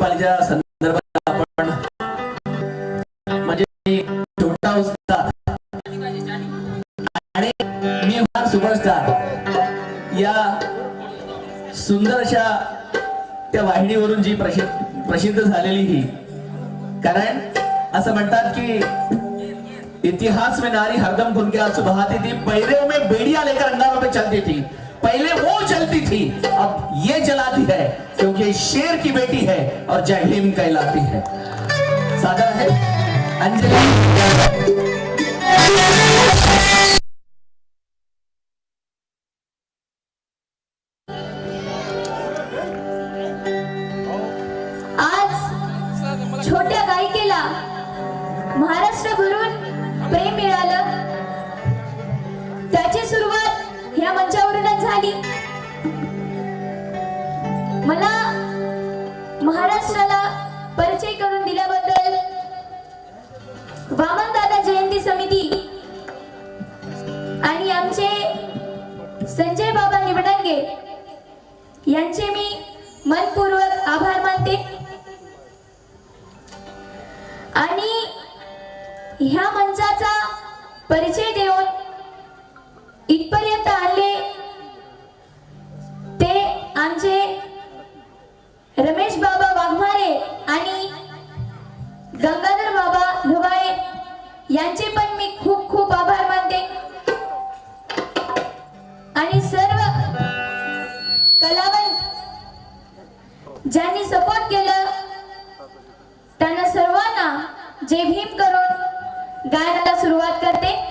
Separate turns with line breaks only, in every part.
गडपालीच्या संदर्भात आपण म्हणजे छोटा उस्ताद आणि मी फार सुपरस्टार. या सुंदर अशा त्या वाहिनीवरून जी प्रसिद्ध प्रसिद्ध झालेली ही. कारण असं म्हणतात की इतिहास में नारी हरदम खुल के सुबह बहाती थी पैरों में बेड़िया लेकर अंगारों पे चलती थी. पहले वो चलती थी अब ये चलाती है क्योंकि शेर की बेटी है और जय भीम कहलाती है। सादा है? अंजलि?
महाराष्ट्राला परिचय करून दिल्याबद्दल वामन करून गायनाला सुरुवात करते.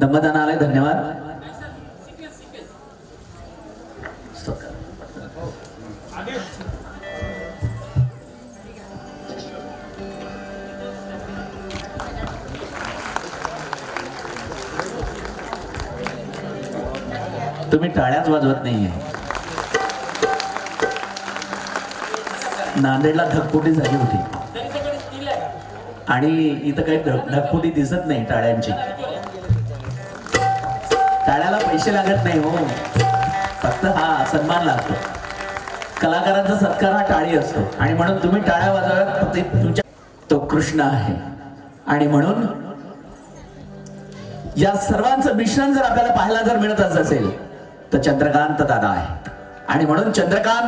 दमदान आलाय धन्यवाद तुम्ही टाळ्याच वाजवत नाहीये. नांदेडला धकपुटी झाली होती. आणि इथं काही ढग- दिसत नाही टाळ्यांची. टाळ्याला पैसे लागत नाही हो. फक्त हा सन्मान लागतो. कलाकारांचा सत्कार हा टाळी असतो. आणि म्हणून तुम्ही टाळ्या वाजवत फक्त तुमच्या तो कृष्ण आहे. आणि म्हणून या सर्वांचं मिश्रण जर आपल्याला पाहायला जर मिळत असेल तर चंद्रकांत दादा आहे आणि म्हणून चंद्रकांत